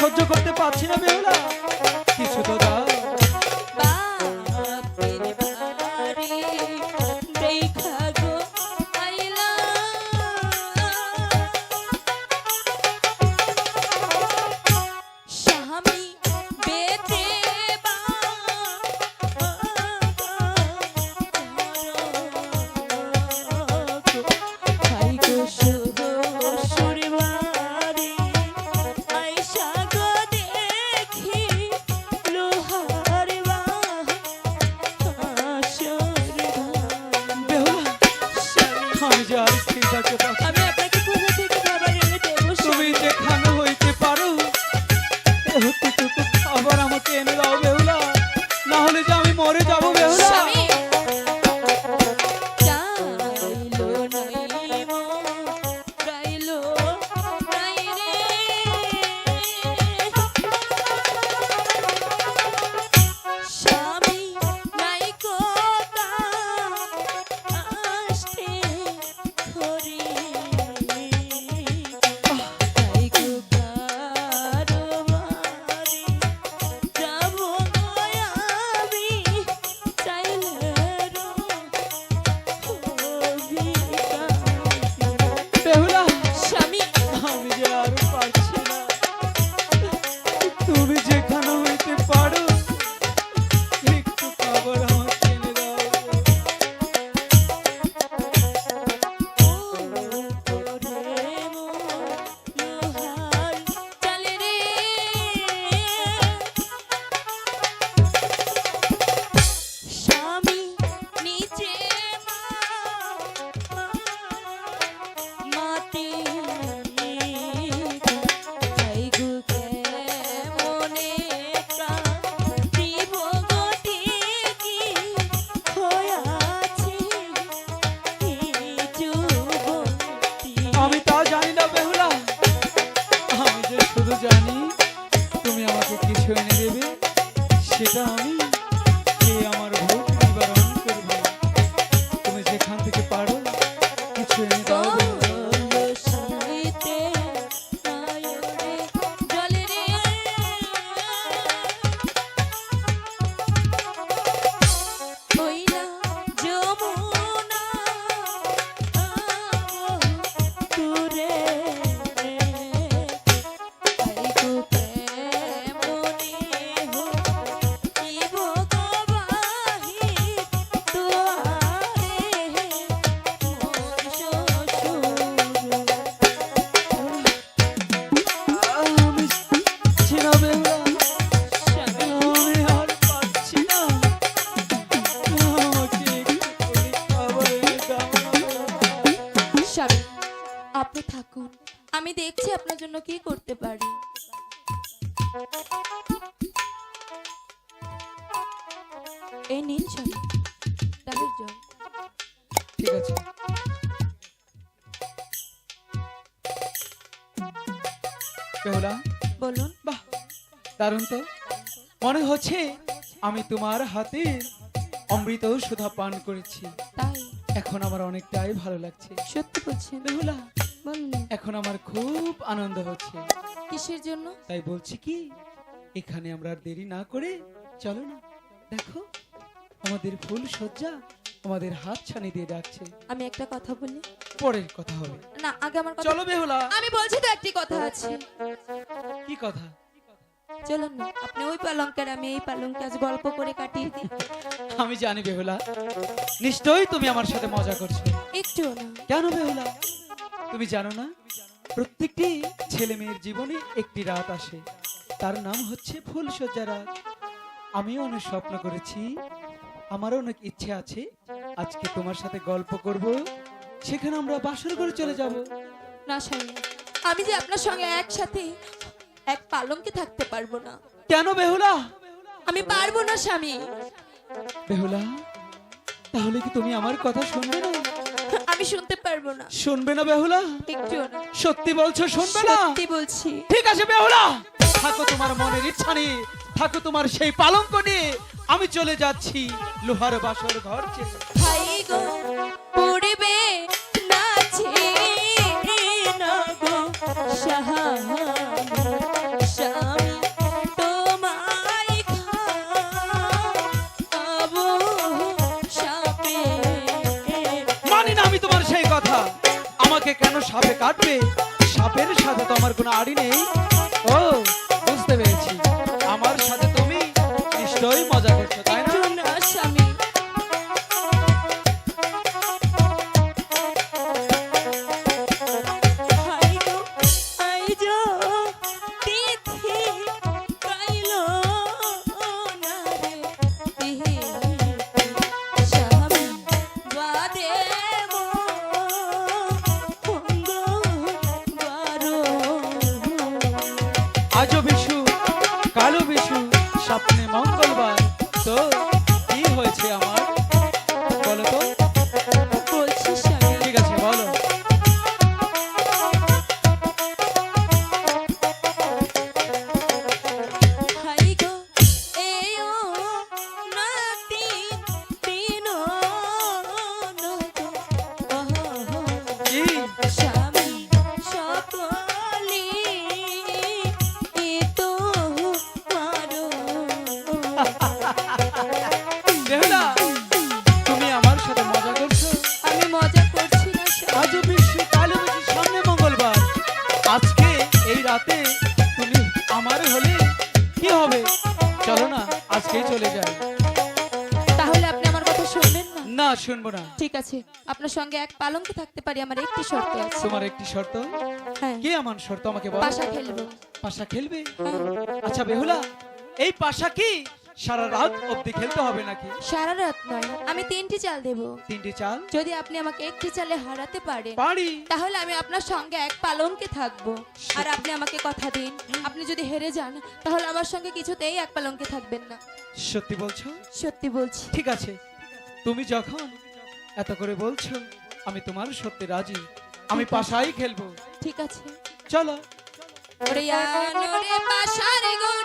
সহ্য করতে পারছি না বেহুলা। যেখান থেকে আমি দেখছি আপনার জন্য কি করতে পারি। এই নিন স্বামী ডাবের জল ঠিক আছে। বেহুলা বলুন। বাহ দারুণ তো। মনে হচ্ছে আমি তোমার হাতে অমৃত সুধা পান করেছি। তাই। এখন আমার অনেকটাই ভালো লাগছে। সত্যি বলছেন। বেহুলা এখন আমার খুব আনন্দ হচ্ছে। কিসের জন্য? তাই বলছি কি এখানে আমরা আর দেরি না করে চলো না। দেখো আমাদের ফুল সজ্জা আমাদের হাত ছানি দিয়ে ডাকছে। আমি একটা কথা বলি? পরের কথা হবে। না আগে আমার কথা চলো বেহুলা। আমি বলছি তো একটি কথা আছে। কি কথা? চলুন না আপনি ওই পালঙ্কের আমি এই পালঙ্কে আজ গল্প করে কাটিয়ে দিই। আমি জানি বেহুলা নিশ্চয়ই তুমি আমার সাথে মজা করছ। একটু না। কেন বেহুলা? তুমি জানো না? প্রত্যেকটি ছেলে মেয়ের জীবনে একটি রাত আসে। তার নাম হচ্ছে ফুলসজ্জা রাত। আমিও অনেক স্বপ্ন করেছি। আমারও অনেক ইচ্ছে আছে। আজকে তোমার সাথে গল্প করব। সেখানে আমরা বাসর করে চলে যাব। না স্বামী আমি যে আপনার সঙ্গে একসাথে এক পালঙ্কে থাকতে পারব না। কেন বেহুলা? আমি পারব না স্বামী। বেহুলা তাহলে কি তুমি আমার কথা শুনবে না? আমি শুনতে পারব না। শুনবে না বেহুলা? একটু না। সত্যি বলছো শুনবে না? সত্যি বলছি। ঠিক আছে বেহুলা। থাকো তোমার মনের ইচ্ছা নেই থাকো তোমার সেই পালঙ্ক নিয়ে। আমি চলে যাচ্ছি লোহার বাসর ঘর ছেড়ে। ভাই গো পড়বে নাচে না গো সাহা কথা। আমাকে কেন সাপে কাটবে? সাপের সাথে তো আমার কোনো আড়ি নেই। ও, বুঝতে পেরেছি। আমার সাথে তুমি নিশ্চয়ই মজা করছ, তাই না? স্বামী আজকেই চলে যাই তাহলে আপনি আমার কথা শুনবেন না? না শুনব না। ঠিক আছে আপনার সঙ্গে এক পালঙ্কে থাকতে পারি আমার একটি শর্ত আছে। তোমার একটি শর্ত? হ্যাঁ। কি এমন শর্ত আমাকে বলো? পাশা খেলব। পাশা খেলবে? হ্যাঁ। আচ্ছা বেহুলা এই পাশা কি? সারা রাত অবধি খেলতে হবে নাকি? সারা রাত নয় আমি তিনটি চাল দেব। তিনটি চাল? যদি আপনি আমাকে একটি চালে হারাতে পারেন পারি। তাহলে আমি আপনার সঙ্গে এক পালঙ্কে থাকব। আর আপনি আমাকে কথা দিন। আপনি যদি হেরে যান তাহলে আমার সঙ্গে কিছুতেই এক পালঙ্কে থাকবেন না। সত্যি বলছো? সত্যি বলছি। ঠিক আছে। তুমি যখন এত করে বলছো আমি তোমার সত্যি রাজি। আমি পাশাই খেলব। ঠিক আছে। চলো। ওরে আনো রে পাশার গুটি।